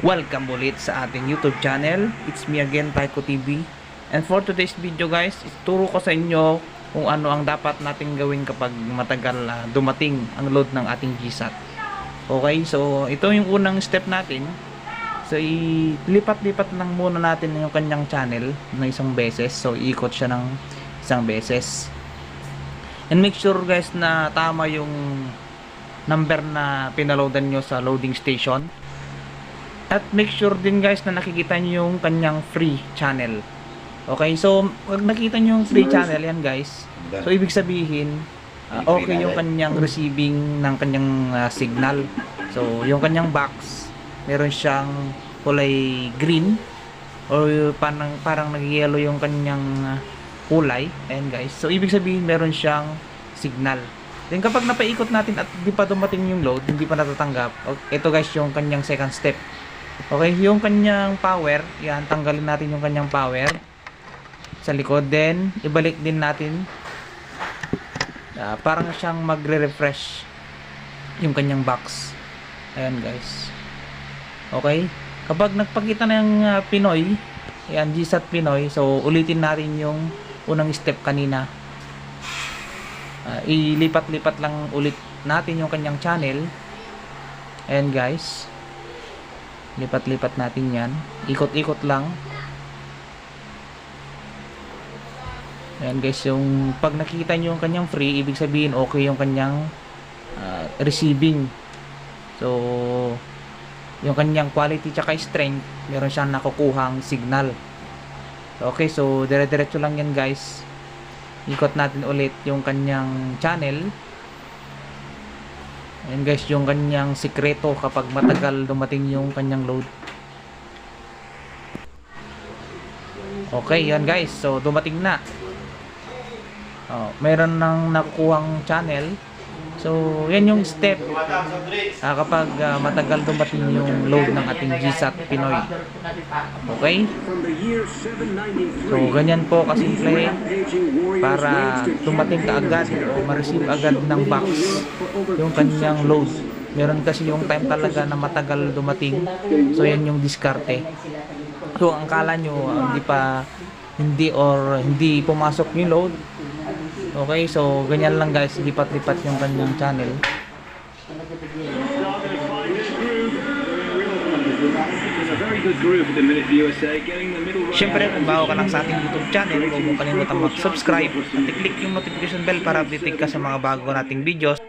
Welcome ulit sa ating YouTube channel. It's me again, Taiko TV. And for today's video guys, ituro ko sa inyo kung ano ang dapat nating gawin kapag matagal na dumating ang load ng ating GSAT. Okay, so ito yung unang step natin. So ilipat-lipat lang muna natin yung kanyang channel ng isang beses. So iikot siya ng isang beses. And make sure guys na tama yung number na pinaloadan nyo sa loading station. At make sure din guys na nakikita nyo yung kanyang free channel. Okay, so pag nakita nyo yung free channel yan guys, so ibig sabihin, ah, okay yung kanyang receiving ng kanyang ah, signal. So yung kanyang box, meron siyang kulay green or parang, parang nag-yellow yung kanyang ah, kulay. Ayan guys, so ibig sabihin meron siyang signal. Then kapag napaikot natin at di pa dumating yung load, hindi pa natatanggap, okay, ito guys yung kanyang second step. Okay, yung kanyang power, yan, tanggalin natin yung kanyang power sa likod. Then, ibalik din natin. Ah, parang siyang magre-refresh yung kanyang box. Ayan guys. Okay? Kapag nagpakita na yung ah, Pinoy, yan, GSAT Pinoy, so ulitin natin yung unang step kanina. Ah, ilipat-lipat lang ulit natin yung kanyang channel. Ayan guys lipat-lipat natin yan. Ikot-ikot lang. Ayan guys yung pag nakikita nyo yung kanyang free ibig sabihin okay yung kanyang ah, receiving. So yung kanyang quality tsaka strength meron siyang nakukuhang signal. Okay so dire-diretso lang yan guys. Ikot natin ulit yung kanyang channel Ayan guys, yung kanyang sikreto kapag matagal dumating yung kanyang load. Okay, yan guys. So, dumating na. Oh, meron nang nakukuhang channel. So, yan yung step ah, kapag ah, matagal dumating yung load ng ating GSAT Pinoy. Okay? So, ganyan po kasimple para dumating ka agad o ma-receive agad ng box yung kanyang load. Meron kasi yung time talaga na matagal dumating. So, yan yung diskarte. So, ang kala nyo, ah, hindi pa hindi or hindi pumasok yung load, Okay, so ganyan lang guys, lipat-lipat yung kanyang channel. Siyempre, kung bago ka lang sa ating YouTube channel, huwag mong kalimutan mag-subscribe at i-click yung notification bell para update ka sa mga bago nating videos.